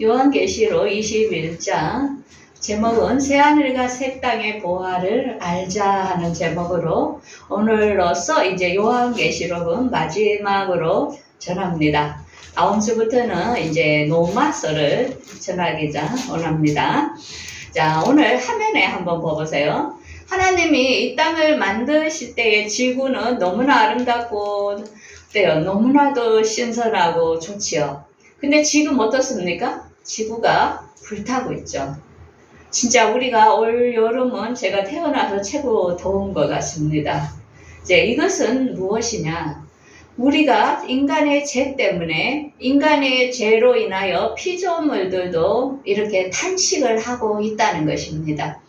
요한계시록 21장 제목은 새하늘과 새 땅의 보화를 알자 하는 제목으로 오늘로써 이제 요한계시록은 마지막으로 전합니다. 다음 주부터는 이제 노마서를 전하기자 원합니다. 자, 오늘 화면에 한번 보세요. 하나님이 이 땅을 만드실 때의 지구는 너무나 아름답고 어때요? 너무나도 신선하고 좋지요. 근데 지금 어떻습니까? 지구가 불타고 있죠. 진짜 우리가 올 여름은 제가 태어나서 최고 더운 것 같습니다. 이제 이것은 무엇이냐? 우리가 인간의 죄 때문에 인간의 죄로 인하여 피조물들도 이렇게 탄식을 하고 있다는 것입니다.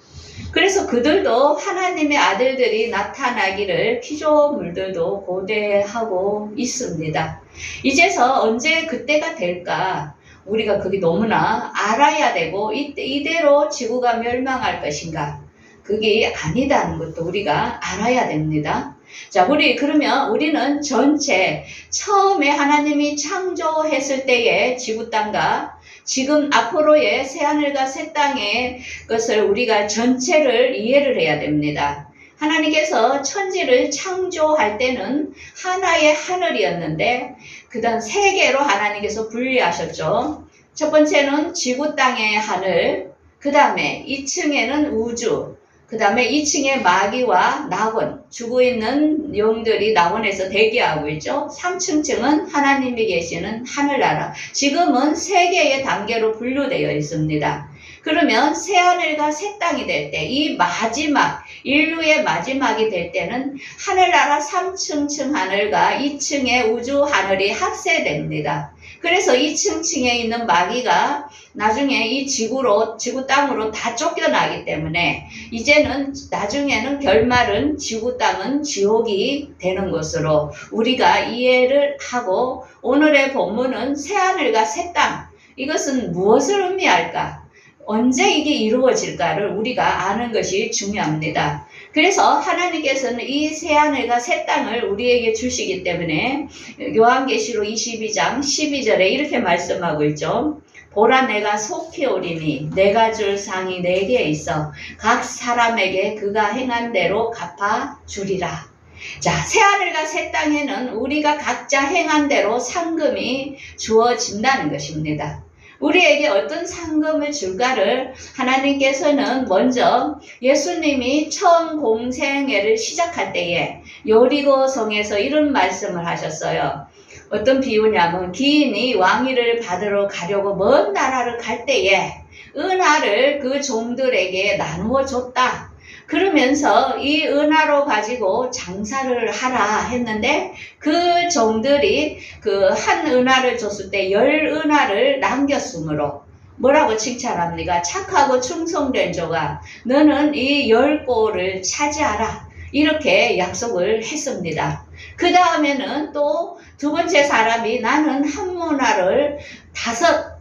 그래서 그들도 하나님의 아들들이 나타나기를 피조물들도 고대하고 있습니다. 이제서 언제 그때가 될까? 우리가 그게 너무나 알아야 되고 이, 이대로 지구가 멸망할 것인가? 그게 아니다는 것도 우리가 알아야 됩니다. 자, 우리 그러면 우리는 전체 처음에 하나님이 창조했을 때의 지구 땅과 지금 앞으로의 새 하늘과 새 땅의 것을 우리가 전체를 이해를 해야 됩니다. 하나님께서 천지를 창조할 때는 하나의 하늘이었는데 그다음 세 개로 하나님께서 분리하셨죠. 첫 번째는 지구 땅의 하늘, 그 다음에 2층에는 우주, 그 다음에 2층에 마귀와 낙원, 죽어 있는 영들이 낙원에서 대기하고 있죠. 3층층은 하나님이 계시는 하늘나라. 지금은 세 개의 단계로 분류되어 있습니다. 그러면 새 하늘과 새 땅이 될 때, 이 마지막, 인류의 마지막이 될 때는 하늘나라 3층층 하늘과 2층의 우주 하늘이 합세됩니다. 그래서 2층층에 있는 마귀가 나중에 이 지구로, 지구 땅으로 다 쫓겨나기 때문에 이제는 나중에는 결말은 지구 땅은 지옥이 되는 것으로 우리가 이해를 하고 오늘의 본문은 새 하늘과 새 땅. 이것은 무엇을 의미할까? 언제 이게 이루어질까를 우리가 아는 것이 중요합니다. 그래서 하나님께서는 이 새 하늘과 새 땅을 우리에게 주시기 때문에 요한계시록 22장 12절에 이렇게 말씀하고 있죠. 보라 내가 속히 오리니 내가 줄 상이 내게 있어 각 사람에게 그가 행한 대로 갚아 주리라. 자, 새하늘과 새 땅에는 우리가 각자 행한 대로 상금이 주어진다는 것입니다. 우리에게 어떤 상금을 줄까를 하나님께서는 먼저 예수님이 처음 공생애를 시작할 때에 여리고 성에서 이런 말씀을 하셨어요. 어떤 비유냐면 기인이 왕위를 받으러 가려고 먼 나라를 갈 때에 은하를 그 종들에게 나누어 줬다. 그러면서 이 은하로 가지고 장사를 하라 했는데 그 종들이 그 한 은하를 줬을 때 열 은하를 남겼으므로 뭐라고 칭찬합니까? 착하고 충성된 조가 너는 이 열 골을 차지하라. 이렇게 약속을 했습니다. 그 다음에는 또 두 번째 사람이 나는 한 문화를 다섯 날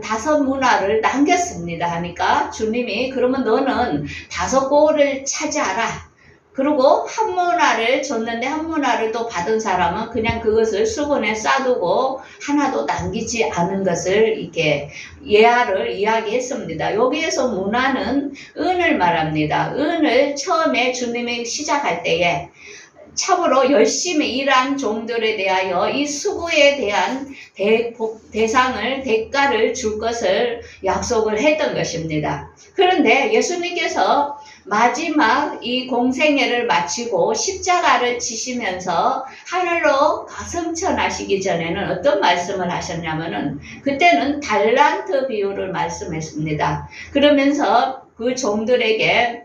다섯 문화를 남겼습니다 하니까 주님이 그러면 너는 다섯 골을 차지하라. 그리고 한 문화를 줬는데 한 문화를 또 받은 사람은 그냥 그것을 수건에 싸두고 하나도 남기지 않은 것을 이렇게 예화를 이야기했습니다. 여기에서 문화는 은을 말합니다. 은을 처음에 주님이 시작할 때에 참으로 열심히 일한 종들에 대하여 이 수고에 대한 대, 대상을, 대가를 줄 것을 약속을 했던 것입니다. 그런데 예수님께서 마지막 이 공생애를 마치고 십자가를 지시면서 하늘로 가승천하시기 전에는 어떤 말씀을 하셨냐면은 그때는 달란트 비유를 말씀했습니다. 그러면서 그 종들에게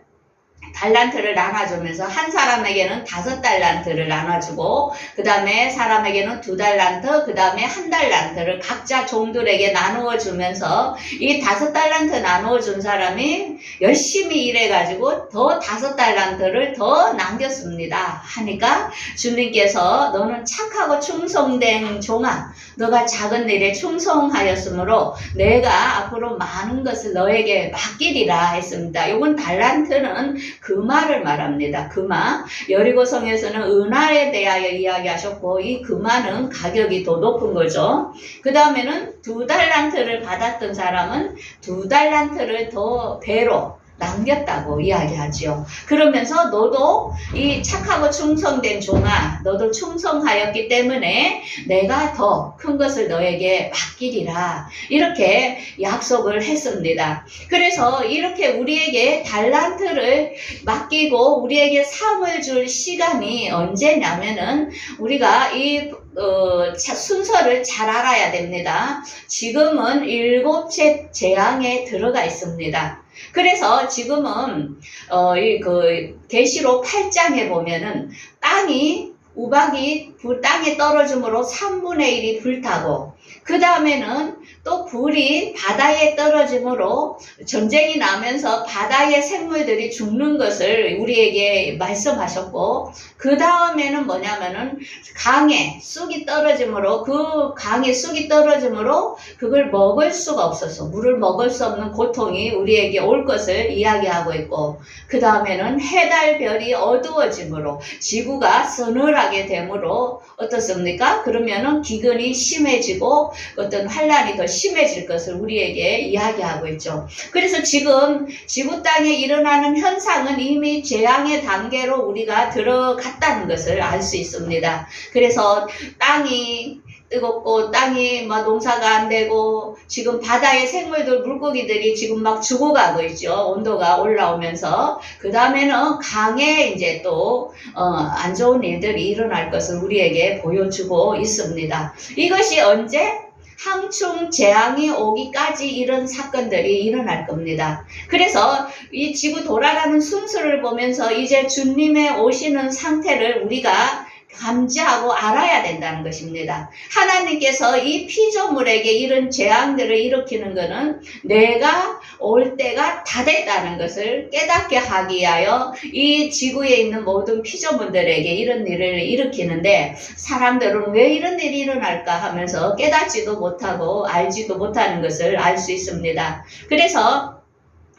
달란트를 나눠주면서 한 사람에게는 다섯 달란트를 나눠주고 그 다음에 사람에게는 두 달란트 그 다음에 한 달란트를 각자 종들에게 나누어 주면서 이 다섯 달란트 나누어 준 사람이 열심히 일해가지고 더 다섯 달란트를 더 남겼습니다 하니까 주님께서 너는 착하고 충성된 종아 너가 작은 일에 충성하였으므로 내가 앞으로 많은 것을 너에게 맡기리라 했습니다. 이건 달란트는 금화를 말합니다. 금화. 여리고성에서는 은화에 대하여 이야기하셨고 이 금화는 가격이 더 높은 거죠. 그 다음에는 두 달란트를 받았던 사람은 두 달란트를 더 배로 남겼다고 이야기하지요. 그러면서 너도 이 착하고 충성된 종아, 너도 충성하였기 때문에 내가 더 큰 것을 너에게 맡기리라. 이렇게 약속을 했습니다. 그래서 이렇게 우리에게 달란트를 맡기고 우리에게 상을 줄 시간이 언제냐면은 우리가 이 어, 차- 순서를 잘 알아야 됩니다. 지금은 일곱째 재앙에 들어가 있습니다. 그래서 지금은 어, 이그 계시록 8장에 보면은 땅이 우박이 불 땅에 떨어짐으로 3분의 1이 불타고 그 다음에는 또 불이 바다에 떨어짐으로 전쟁이 나면서 바다의 생물들이 죽는 것을 우리에게 말씀하셨고 그 다음에는 뭐냐면은 강에 쑥이 떨어짐으로 그 강에 쑥이 떨어짐으로 그걸 먹을 수가 없어서 물을 먹을 수 없는 고통이 우리에게 올 것을 이야기하고 있고 그 다음에는 해달 별이 어두워짐으로 지구가 서늘하게 되므로 어떻습니까? 그러면은 기근이 심해지고 어떤 환란이 더 심해질 것을 우리에게 이야기하고 있죠. 그래서 지금 지구 땅에 일어나는 현상은 이미 재앙의 단계로 우리가 들어갔다는 것을 알 수 있습니다. 그래서 땅이 뜨겁고 땅이 막 농사가 안 되고 지금 바다의 생물들 물고기들이 지금 막 죽어가고 있죠. 온도가 올라오면서. 그 다음에는 강에 이제 또 어, 안 좋은 일들이 일어날 것을 우리에게 보여주고 있습니다. 이것이 언제? 항충 재앙이 오기까지 이런 사건들이 일어날 겁니다. 그래서 이 지구 돌아가는 순서를 보면서 이제 주님의 오시는 상태를 우리가 감지하고 알아야 된다는 것입니다. 하나님께서 이 피조물에게 이런 재앙들을 일으키는 것은 내가 올 때가 다 됐다는 것을 깨닫게 하기 위하여 이 지구에 있는 모든 피조물들에게 이런 일을 일으키는데 사람들은 왜 이런 일이 일어날까 하면서 깨닫지도 못하고 알지도 못하는 것을 알 수 있습니다. 그래서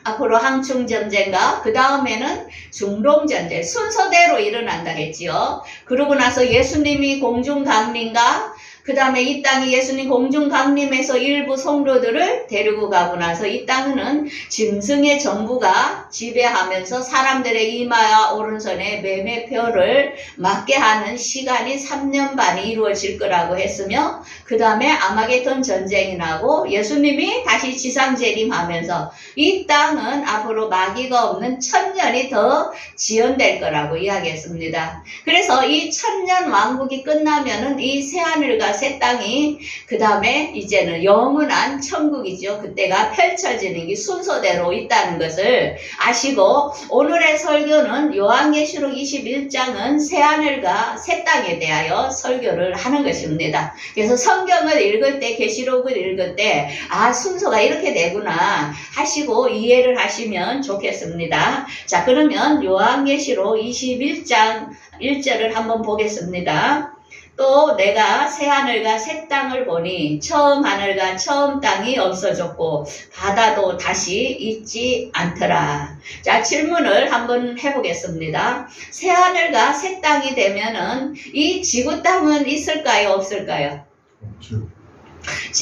앞으로 항충 전쟁과 그 다음에는 중동 전쟁 순서대로 일어난다 했지요. 그러고 나서 예수님이 공중 강림과 그 다음에 이 땅이 예수님 공중 강림에서 일부 성도들을 데리고 가고 나서 이 땅은 짐승의 정부가 지배하면서 사람들의 이마와 오른손에 매매표를 맞게 하는 시간이 3년 반이 이루어질 거라고 했으며 그 다음에 아마게톤 전쟁이 나고 예수님이 다시 지상 재림하면서 이 땅은 앞으로 마귀가 없는 천년이 더 지연될 거라고 이야기했습니다. 그래서 이 천년 왕국이 끝나면은 이 새하늘과 새 땅이 그 다음에 이제는 영원한 천국이죠. 그때가 펼쳐지는 게 순서대로 있다는 것을 아시고 오늘의 설교는 요한계시록 21장은 새 하늘과 새 땅에 대하여 설교를 하는 것입니다. 그래서 성경을 읽을 때 계시록을 읽을 때 아 순서가 이렇게 되구나 하시고 이해를 하시면 좋겠습니다. 자 그러면 요한계시록 21장 1절을 한번 보겠습니다. 또 내가 새 하늘과 새 땅을 보니 처음 하늘과 처음 땅이 없어졌고 바다도 다시 있지 않더라. 자 질문을 한번 해보겠습니다. 새 하늘과 새 땅이 되면은 이 지구 땅은 있을까요 없을까요?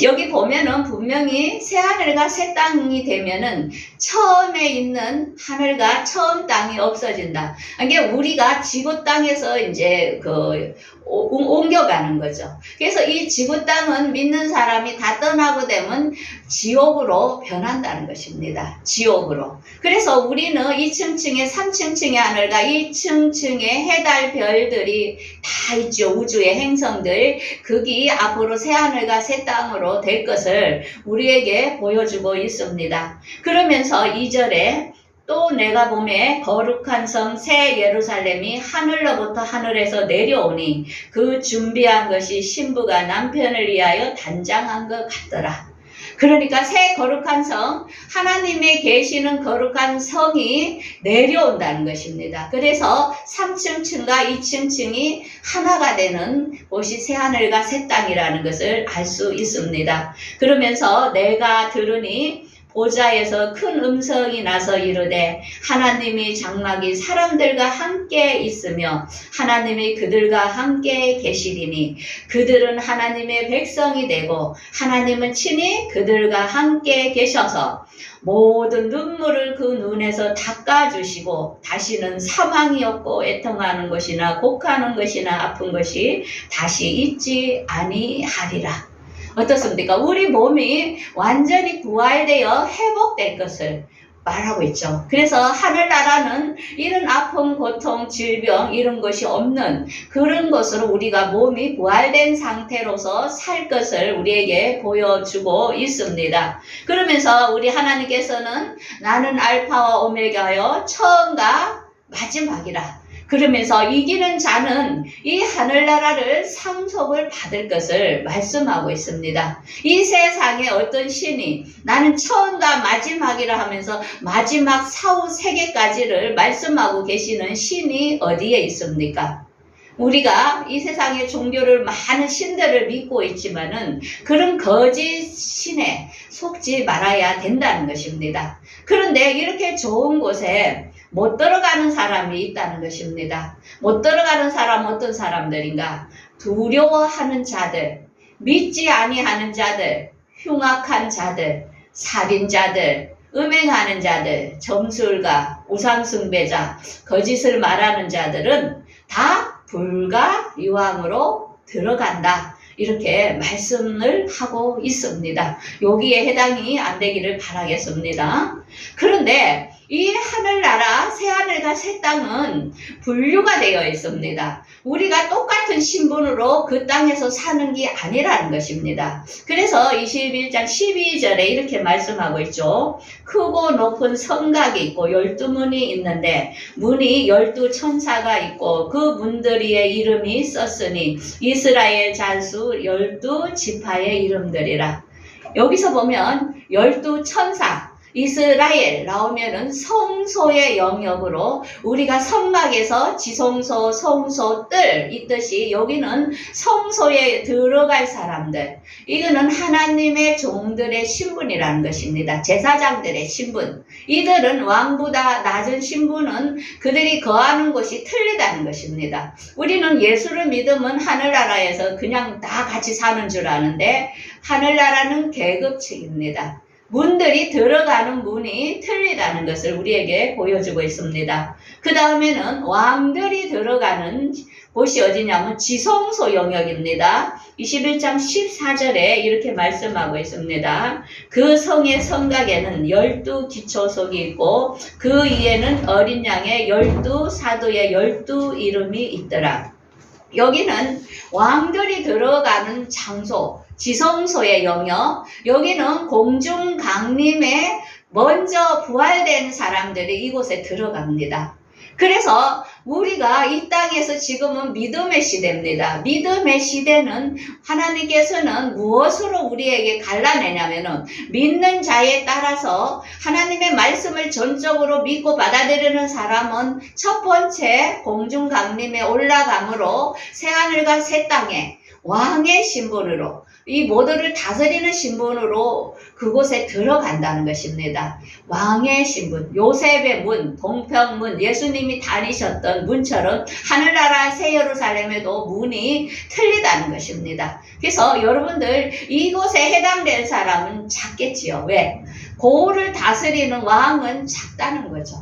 여기 보면은 분명히 새 하늘과 새 땅이 되면은 처음에 있는 하늘과 처음 땅이 없어진다. 이게 우리가 지구 땅에서 이제 그 오- 옮겨가는 거죠. 그래서 이 지구 땅은 믿는 사람이 다 떠나고 되면 지옥으로 변한다는 것입니다. 지옥으로. 그래서 우리는 2층층의 3층층의 하늘과 2층층의 해달 별들이 다 있죠. 우주의 행성들. 그게 앞으로 새 하늘과 새 땅으로 될 것을 우리에게 보여주고 있습니다. 그러면서 2절에 또 내가 봄에 거룩한 성 새 예루살렘이 하늘로부터 하늘에서 내려오니 그 준비한 것이 신부가 남편을 위하여 단장한 것 같더라. 그러니까 새 거룩한 성, 하나님의 계시는 거룩한 성이 내려온다는 것입니다. 그래서 3층 층과 2층 층이 하나가 되는 곳이 새 하늘과 새 땅이라는 것을 알 수 있습니다. 그러면서 내가 들으니 보좌에서 큰 음성이 나서 이르되 하나님이 장막이 사람들과 함께 있으며 하나님이 그들과 함께 계시리니 그들은 하나님의 백성이 되고 하나님은 친히 그들과 함께 계셔서 모든 눈물을 그 눈에서 닦아주시고 다시는 사망이 없고 애통하는 것이나 곡하는 것이나 아픈 것이 다시 있지 아니하리라. 어떻습니까? 우리 몸이 완전히 부활되어 회복될 것을 말하고 있죠. 그래서 하늘나라는 이런 아픔, 고통, 질병 이런 것이 없는 그런 것으로 우리가 몸이 부활된 상태로서 살 것을 우리에게 보여주고 있습니다. 그러면서 우리 하나님께서는 나는 알파와 오메가요 처음과 마지막이라. 그러면서 이기는 자는 이 하늘나라를 상속을 받을 것을 말씀하고 있습니다. 이 세상에 어떤 신이 나는 처음과 마지막이라 하면서 마지막 사후 세계까지를 말씀하고 계시는 신이 어디에 있습니까? 우리가 이 세상의 종교를 많은 신들을 믿고 있지만은 그런 거짓 신에 속지 말아야 된다는 것입니다. 그런데 이렇게 좋은 곳에 못 들어가는 사람이 있다는 것입니다. 못 들어가는 사람 어떤 사람들인가? 두려워하는 자들, 믿지 아니하는 자들, 흉악한 자들, 살인자들, 음행하는 자들, 점술가, 우상숭배자, 거짓을 말하는 자들은 다 불가 유황으로 들어간다. 이렇게 말씀을 하고 있습니다. 여기에 해당이 안 되기를 바라겠습니다. 그런데 이 하늘나라 새하늘과 새 땅은 분류가 되어 있습니다. 우리가 똑같은 신분으로 그 땅에서 사는 게 아니라는 것입니다. 그래서 21장 12절에 이렇게 말씀하고 있죠. 크고 높은 성각이 있고 열두 문이 있는데 문이 열두 천사가 있고 그 문들이의 이름이 썼으니 이스라엘 잔수 열두 지파의 이름들이라. 여기서 보면 열두 천사 이스라엘 나오면은 성소의 영역으로 우리가 성막에서 지성소, 성소, 뜰 있듯이 여기는 성소에 들어갈 사람들. 이거는 하나님의 종들의 신분이라는 것입니다. 제사장들의 신분. 이들은 왕보다 낮은 신분은 그들이 거하는 곳이 틀리다는 것입니다. 우리는 예수를 믿으면 하늘나라에서 그냥 다 같이 사는 줄 아는데 하늘나라는 계급책입니다. 문들이 들어가는 문이 틀리다는 것을 우리에게 보여주고 있습니다. 그 다음에는 왕들이 들어가는 곳이 어디냐면 지성소 영역입니다. 21장 14절에 이렇게 말씀하고 있습니다. 그 성의 성곽에는 열두 기초석이 있고 그 위에는 어린 양의 열두 사도의 열두 이름이 있더라. 여기는 왕들이 들어가는 장소, 지성소의 영역, 여기는 공중 강림에 먼저 부활된 사람들이 이곳에 들어갑니다. 그래서 우리가 이 땅에서 지금은 믿음의 시대입니다. 믿음의 시대는 하나님께서는 무엇으로 우리에게 갈라내냐면은 믿는 자에 따라서 하나님의 말씀을 전적으로 믿고 받아들이는 사람은 첫 번째 공중 강림에 올라감으로 새 하늘과 새 땅에 왕의 신분으로 이 모두를 다스리는 신분으로 그곳에 들어간다는 것입니다. 왕의 신분, 요셉의 문, 동평문, 예수님이 다니셨던 문처럼 하늘나라 새 예루살렘에도 문이 틀리다는 것입니다. 그래서 여러분들 이곳에 해당된 사람은 작겠지요. 왜? 고을을 다스리는 왕은 작다는 거죠.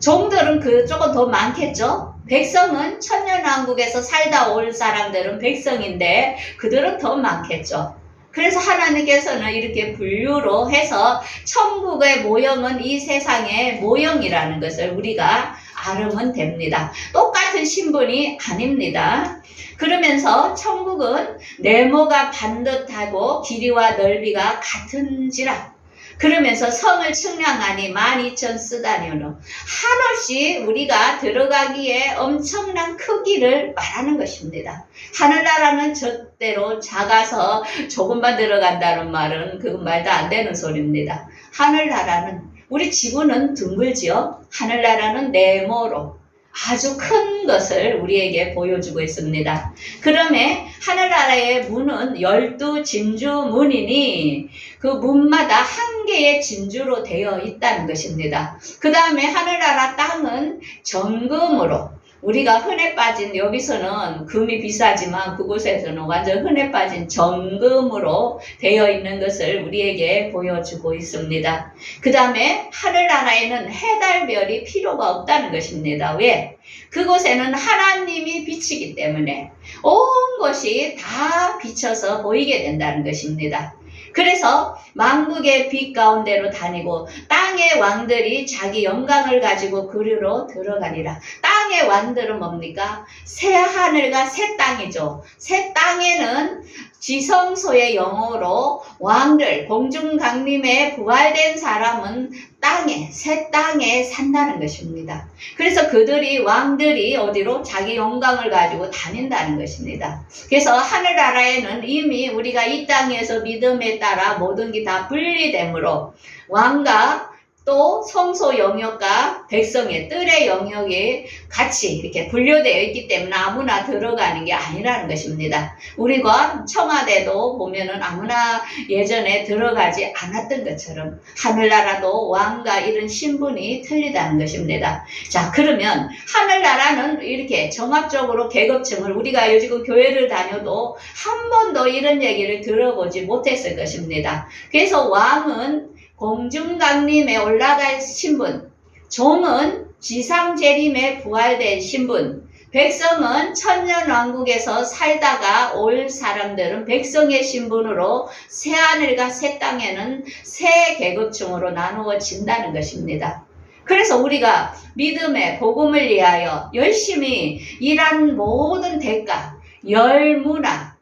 종들은 그 조금 더 많겠죠? 백성은 천년왕국에서 살다 올 사람들은 백성인데 그들은 더 많겠죠. 그래서 하나님께서는 이렇게 분류로 해서 천국의 모형은 이 세상의 모형이라는 것을 우리가 알으면 됩니다. 똑같은 신분이 아닙니다. 그러면서 천국은 네모가 반듯하고 길이와 넓이가 같은지라 그러면서 성을 측량하니 12,000 쓰다니오는 한없이 우리가 들어가기에 엄청난 크기를 말하는 것입니다. 하늘나라는 절대로 작아서 조금만 들어간다는 말은 그건 말도 안 되는 소리입니다. 하늘나라는 우리 지구는 둥글지요. 하늘나라는 네모로 아주 큰 것을 우리에게 보여주고 있습니다. 그러면 하늘나라의 문은 열두 진주 문이니 그 문마다 한 개의 진주로 되어 있다는 것입니다. 그 다음에 하늘나라 땅은 정금으로 우리가 흔해 빠진 여기서는 금이 비싸지만 그곳에서는 완전 흔해 빠진 정금으로 되어 있는 것을 우리에게 보여주고 있습니다. 그 다음에 하늘나라에는 해달별이 필요가 없다는 것입니다. 왜? 그곳에는 하나님이 비치기 때문에 온 것이 다 비쳐서 보이게 된다는 것입니다. 그래서 망국의 빛 가운데로 다니고 땅의 왕들이 자기 영광을 가지고 그리로 들어가리라. 땅 의 왕들은 뭡니까? 새 하늘과 새 땅이죠. 새 땅에는 지성소의 영어로 왕들, 공중강림에 부활된 사람은 땅에, 새 땅에 산다는 것입니다. 그래서 그들이, 왕들이 어디로? 자기 영광을 가지고 다닌다는 것입니다. 그래서 하늘나라에는 이미 우리가 이 땅에서 믿음에 따라 모든 게 다 분리되므로 왕과 또 성소 영역과 백성의 뜰의 영역이 같이 이렇게 분류되어 있기 때문에 아무나 들어가는 게 아니라는 것입니다. 우리가 청와대도 보면은 아무나 예전에 들어가지 않았던 것처럼 하늘나라도 왕과 이런 신분이 틀리다는 것입니다. 자, 그러면 하늘나라는 이렇게 종합적으로 계급층을 우리가 요즘 교회를 다녀도 한 번도 이런 얘기를 들어보지 못했을 것입니다. 그래서 왕은 공중강림에 올라갈 신분, 종은 지상재림에 부활된 신분, 백성은 천년왕국에서 살다가 올 사람들은 백성의 신분으로 새하늘과 새 땅에는 새 계급층으로 나누어진다는 것입니다. 그래서 우리가 믿음의 복음을 위하여 열심히 일한 모든 대가, 열 문화,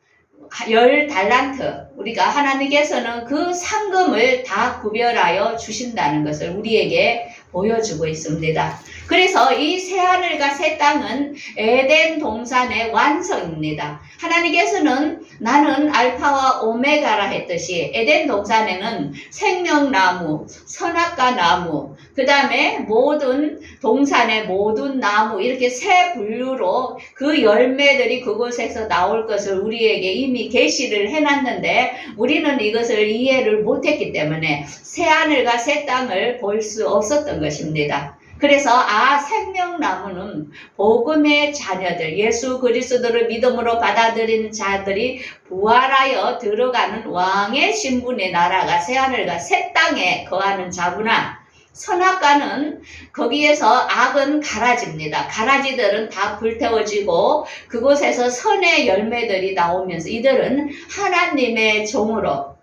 열 달란트, 우리가 하나님께서는 그 상금을 다 구별하여 주신다는 것을 우리에게 보여주고 있습니다. 그래서 이 새하늘과 새 땅은 에덴 동산의 완성입니다. 하나님께서는 나는 알파와 오메가라 했듯이 에덴 동산에는 생명나무, 선악과 나무, 그 다음에 모든 동산의 모든 나무 이렇게 세 분류로 그 열매들이 그곳에서 나올 것을 우리에게 이미 계시를 해놨는데 우리는 이것을 이해를 못했기 때문에 새 하늘과 새 땅을 볼 수 없었던 것입니다. 그래서 아 생명나무는 복음의 자녀들 예수 그리스도를 믿음으로 받아들인 자들이 부활하여 들어가는 왕의 신분의 나라가 새 하늘과 새 땅에 거하는 자구나. 선악과는 거기에서 악은 가라집니다. 가라지들은 다 불태워지고 그곳에서 선의 열매들이 나오면서 이들은 하나님의 종으로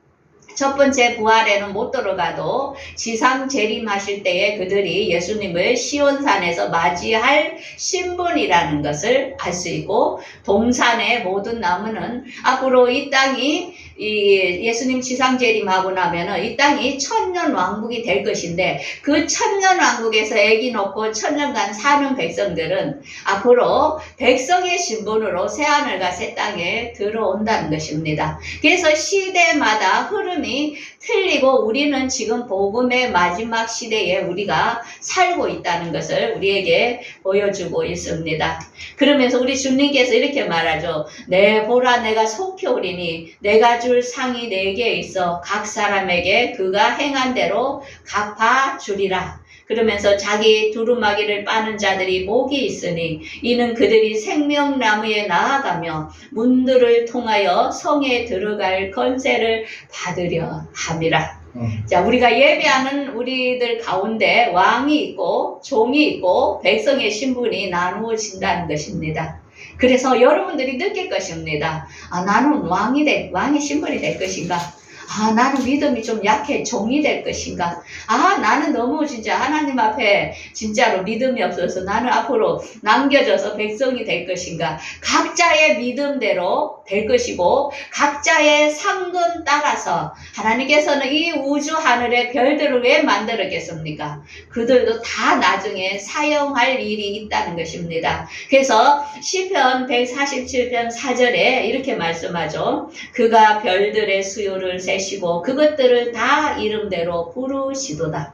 첫 번째 부활에는 못 들어가도 지상 재림하실 때에 그들이 예수님을 시온산에서 맞이할 신분이라는 것을 알 수 있고 동산의 모든 나무는 앞으로 이 땅이 이 예수님 지상 재림하고 나면은 이 땅이 천년 왕국이 될 것인데 그 천년 왕국에서 애기 놓고 천년간 사는 백성들은 앞으로 백성의 신분으로 새 하늘과 새 땅에 들어온다는 것입니다. 그래서 시대마다 흐름이 틀리고 우리는 지금 복음의 마지막 시대에 우리가 살고 있다는 것을 우리에게 보여주고 있습니다. 그러면서 우리 주님께서 이렇게 말하죠. 내 보라 내가 속히 오리니 내가 줄 상이 내게 있어 각 사람에게 그가 행한 대로 갚아 주리라. 그러면서 자기 두루마기를 빠는 자들이 목이 있으니 이는 그들이 생명나무에 나아가며 문들을 통하여 성에 들어갈 건세를 받으려 함이라. 음. 자, 우리가 예배하는 우리들 가운데 왕이 있고 종이 있고 백성의 신분이 나누어진다는 것입니다. 그래서 여러분들이 느낄 것입니다. 아, 나는 왕이 될, 왕의 신분이 될 것인가? 아, 나는 믿음이 좀 약해. 종이 될 것인가? 아, 나는 너무 진짜 하나님 앞에 진짜로 믿음이 없어서 나는 앞으로 남겨져서 백성이 될 것인가? 각자의 믿음대로 될 것이고, 각자의 상금 따라서 하나님께서는 이 우주 하늘의 별들을 왜 만들었겠습니까? 그들도 다 나중에 사용할 일이 있다는 것입니다. 그래서 시편 147편 4절에 이렇게 말씀하죠. 그가 별들의 수요를 세 시고 그것들을 다 이름대로 부르시도다.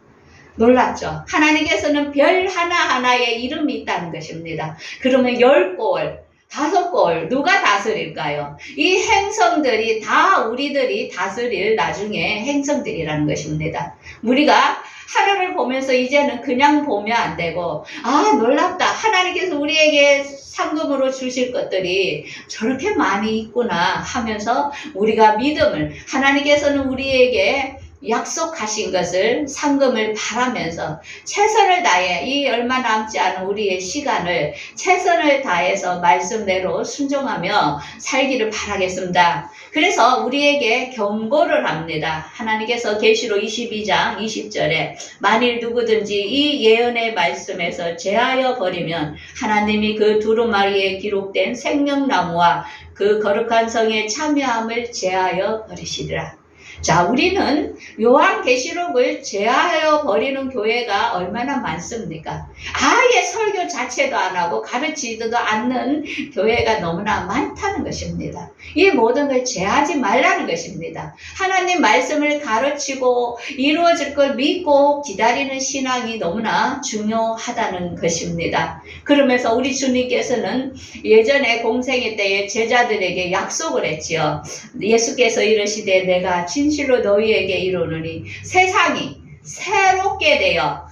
놀랍죠? 하나님께서는 별 하나하나에 이름이 있다는 것입니다. 그러면 열 골, 다섯 골, 누가 다스릴까요? 이 행성들이 다 우리들이 다스릴 나중에 행성들이라는 것입니다. 우리가 하늘을 보면서 이제는 그냥 보면 안 되고, 아, 놀랍다. 하나님께서 우리에게 상금으로 주실 것들이 저렇게 많이 있구나 하면서 우리가 믿음을, 하나님께서는 우리에게 약속하신 것을 상금을 바라면서 최선을 다해 이 얼마 남지 않은 우리의 시간을 최선을 다해서 말씀대로 순종하며 살기를 바라겠습니다. 그래서 우리에게 경고를 합니다. 하나님께서 계시록 22장 20절에 만일 누구든지 이 예언의 말씀에서 제하여 버리면 하나님이 그 두루마리에 기록된 생명나무와 그 거룩한 성에 참여함을 제하여 버리시리라. 자, 우리는 요한계시록을 제하여 버리는 교회가 얼마나 많습니까? 아예 설교 자체도 안 하고 가르치지도 않는 교회가 너무나 많다는 것입니다. 이 모든 걸 제하지 말라는 것입니다. 하나님 말씀을 가르치고 이루어질 걸 믿고 기다리는 신앙이 너무나 중요하다는 것입니다. 그러면서 우리 주님께서는 예전에 공생의 때에 제자들에게 약속을 했지요. 예수께서 이르시되 내가 진 실로 너희에게 이르노니 세상이 새롭게 되어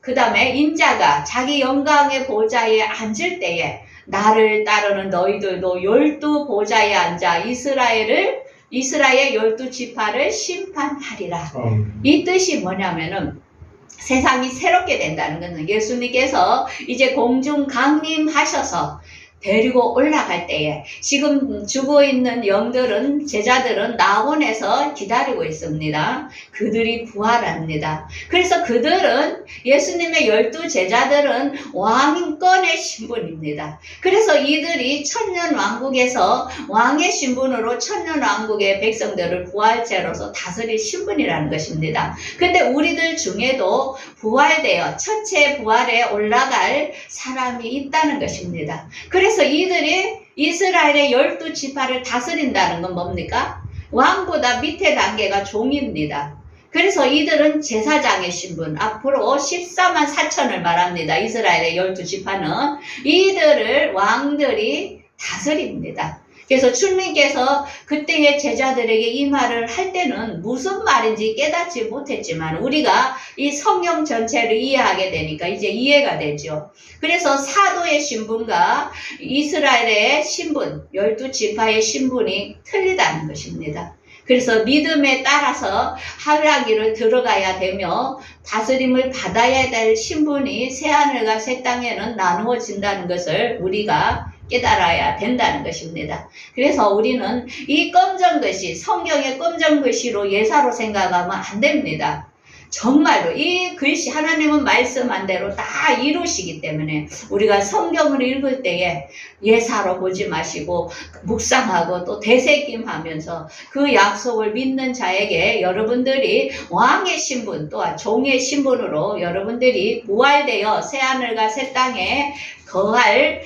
그 다음에 인자가 자기 영광의 보좌에 앉을 때에 나를 따르는 너희들도 열두 보좌에 앉아 이스라엘을 이스라엘 열두 지파를 심판하리라. 아멘. 이 뜻이 뭐냐면은 세상이 새롭게 된다는 것은 예수님께서 이제 공중 강림하셔서 데리고 올라갈 때에 지금 죽어 있는 영들은 제자들은 나원에서 기다리고 있습니다. 그들이 부활합니다. 그래서 그들은 예수님의 열두 제자들은 왕권의 신분입니다. 그래서 이들이 천년 왕국에서 왕의 신분으로 천년 왕국의 백성들을 부활체로서 다스릴 신분이라는 것입니다. 근데 우리들 중에도 부활되어 첫째 부활에 올라갈 사람이 있다는 것입니다. 그래서 이들이 이스라엘의 열두 지파를 다스린다는 건 뭡니까? 왕보다 밑에 단계가 종입니다. 그래서 이들은 제사장의 신분, 앞으로 14만 4천을 말합니다. 이스라엘의 열두 지파는 이들을 왕들이 다스립니다. 그래서 주님께서 그때의 제자들에게 이 말을 할 때는 무슨 말인지 깨닫지 못했지만 우리가 이 성경 전체를 이해하게 되니까 이제 이해가 되죠. 그래서 사도의 신분과 이스라엘의 신분, 열두 지파의 신분이 틀리다는 것입니다. 그래서 믿음에 따라서 하나기를 들어가야 되며 다스림을 받아야 될 신분이 새하늘과 새 땅에는 나누어진다는 것을 우리가 깨달아야 된다는 것입니다. 그래서 우리는 이 검정 글씨, 성경의 검정 글씨로 예사로 생각하면 안 됩니다. 정말로 이 글씨 하나님은 말씀한 대로 다 이루시기 때문에 우리가 성경을 읽을 때에 예사로 보지 마시고 묵상하고 또 되새김하면서 그 약속을 믿는 자에게 여러분들이 왕의 신분 또한 종의 신분으로 여러분들이 부활되어 새 하늘과 새 땅에 거할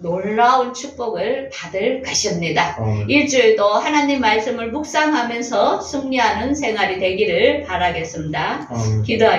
놀라운 축복을 받을 것입니다. 아멘. 일주일도 하나님 말씀을 묵상하면서 승리하는 생활이 되기를 바라겠습니다. 아멘. 기도하겠습니다.